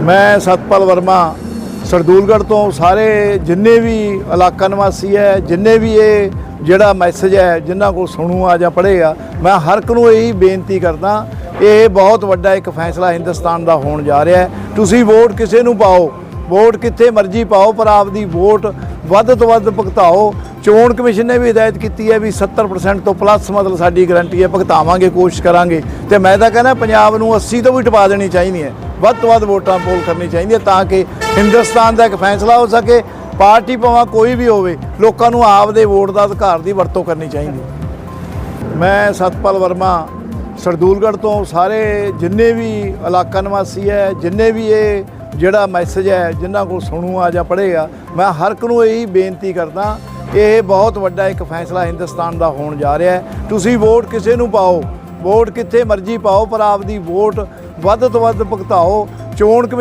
ਮੈਂ ਸਤਪਾਲ ਵਰਮਾ ਸਰਦੂਲਗੜ੍ਹ ਤੋਂ ਸਾਰੇ ਜਿੰਨੇ ਵੀ ਇਲਾਕਾ ਨਿਵਾਸੀ ਹੈ, ਜਿੰਨੇ ਵੀ ਇਹ ਜਿਹੜਾ ਮੈਸੇਜ ਹੈ ਜਿਨ੍ਹਾਂ ਕੋਲ ਸੁਣੂ ਆ ਜਾਂ ਪੜ੍ਹੇਗਾ ਮੈਂ ਹਰ ਇੱਕ ਨੂੰ ਇਹੀ ਬੇਨਤੀ ਕਰਦਾ, ਇਹ ਬਹੁਤ ਵੱਡਾ ਇੱਕ ਫੈਸਲਾ ਹਿੰਦੁਸਤਾਨ ਦਾ ਹੋਣ ਜਾ ਰਿਹਾ ਹੈ। ਤੁਸੀਂ ਵੋਟ ਕਿਸੇ ਨੂੰ ਪਾਓ, ਵੋਟ ਕਿੱਥੇ ਮਰਜ਼ੀ ਪਾਓ, ਪਰ ਆਪਦੀ ਵੋਟ ਵੱਧ ਤੋਂ ਵੱਧ ਭੁਗਤਾਓ। ਚੋਣ ਕਮਿਸ਼ਨ ਨੇ ਵੀ ਹਦਾਇਤ ਕੀਤੀ ਹੈ ਵੀ 70% ਤੋਂ ਪਲੱਸ ਮਤਲਬ ਸਾਡੀ ਗਾਰੰਟੀ ਹੈ, ਭੁਗਤਾਵਾਂਗੇ, ਕੋਸ਼ਿਸ਼ ਕਰਾਂਗੇ। ਤੇ ਮੈਂ ਤਾਂ ਕਹਿੰਦਾ, ਪੰਜਾਬ ਨੂੰ 80 ਤੋਂ ਵੀ ਟਪਾ ਦੇਣੀ ਚਾਹੀਦੀ ਹੈ। ਵੱਧ ਤੋਂ ਵੱਧ ਵੋਟਾਂ ਪੋਲ ਕਰਨੀ ਚਾਹੀਦੀ ਹੈ ਤਾਂ ਕਿ ਹਿੰਦੁਸਤਾਨ ਦਾ ਇੱਕ ਫੈਸਲਾ ਹੋ ਸਕੇ, ਪਾਰਟੀ ਭਾਵੇਂ ਕੋਈ ਵੀ ਹੋਵੇ, ਲੋਕਾਂ ਨੂੰ ਆਪਦੇ ਵੋਟ ਦਾ ਅਧਿਕਾਰ ਦੀ ਵਰਤੋਂ ਕਰਨੀ ਚਾਹੀਦੀ ਮੈਂ ਸਤਪਾਲ ਵਰਮਾ, ਸਰਦੂਲਗੜ੍ਹ ਤੋਂ ਸਾਰੇ ਜਿੰਨੇ ਵੀ ਇਲਾਕਾ ਨਿਵਾਸੀ ਹੈ, ਜਿੰਨੇ ਵੀ ਇਹ ਜਿਹੜਾ ਮੈਸੇਜ ਹੈ, ਜਿਨ੍ਹਾਂ ਕੋਲ ਸੁਣੂ ਆ ਜਾਂ ਪੜ੍ਹੇਗਾ ਮੈਂ ਹਰ ਇੱਕ ਨੂੰ ਇਹੀ ਬੇਨਤੀ ਕਰਦਾ, ਇਹ ਬਹੁਤ ਵੱਡਾ ਇੱਕ ਫੈਸਲਾ ਹਿੰਦੁਸਤਾਨ ਦਾ ਹੋਣ ਜਾ ਰਿਹਾ ਹੈ। ਤੁਸੀਂ ਵੋਟ ਕਿਸੇ ਨੂੰ ਪਾਓ, ਵੋਟ ਕਿੱਥੇ ਮਰਜ਼ੀ ਪਾਓ, ਪਰ ਆਪਦੀ ਵੋਟ ਵੱਧ ਤੋਂ ਵੱਧ ਭੁਗਤਾਓ ਚੋਣ ਕਮਿ-